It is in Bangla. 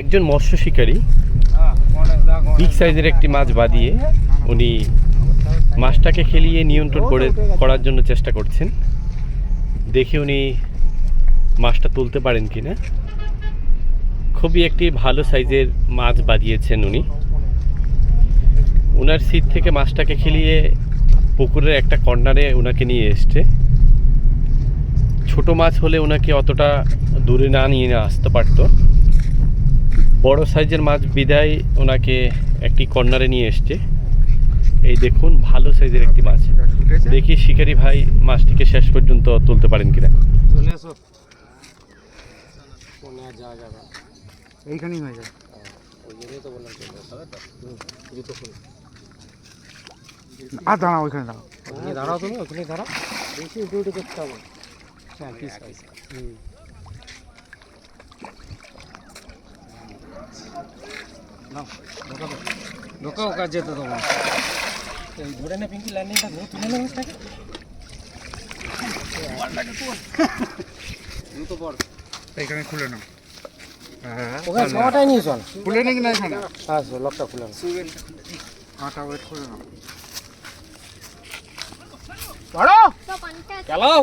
একজন মৎস্য শিকারী বিগ সাইজের একটি মাছ বাদিয়ে উনি মাছটাকে খেলিয়ে নিয়ন্ত্রণ করে করার জন্য চেষ্টা করছেন। দেখে উনি মাছটা তুলতে পারেন কিনা। খুবই একটি ভালো সাইজের মাছ বাদিয়েছেন উনি। ওনার সিট থেকে মাছটাকে খেলিয়ে পুকুরের একটা কর্নারে ওনাকে নিয়ে এসছে। ছোট মাছ হলে ওনাকে অতটা দূরে না নিয়ে আসতে পারতো। বড় সাইজের মাছ বিদায় ওনাকে একটি কর্নারে নিয়ে এসছে। এই দেখুন ভালো সাইজের একটি মাছ। দেখি শিকারি ভাই মাছটিকে শেষ পর্যন্ত তুলতে পারেন কিনা। এইখানেই হয়ে যায়। আর দাঁড়াও ওইখানে দাঁড়াও। দাঁড়াও তুমি ওখানে দাঁড়াও। বেশি উঠে উঠে করতে হবে। হ্যাঁ নাও ঢোকা দাও ঢোকাও কাজ যেতে তোমার এই ধরে না পিঙ্কি ল্যান্ডিংটা ধরে তুলে না মাছটাকে এইখানে খুলে নাও। হ্যাঁ ওখানে সবাটাই নিয়ে চল। খুলে নাকি না এখানে? লকটা খুলে নাও। আটা ওয়েট করে নাও। চালাও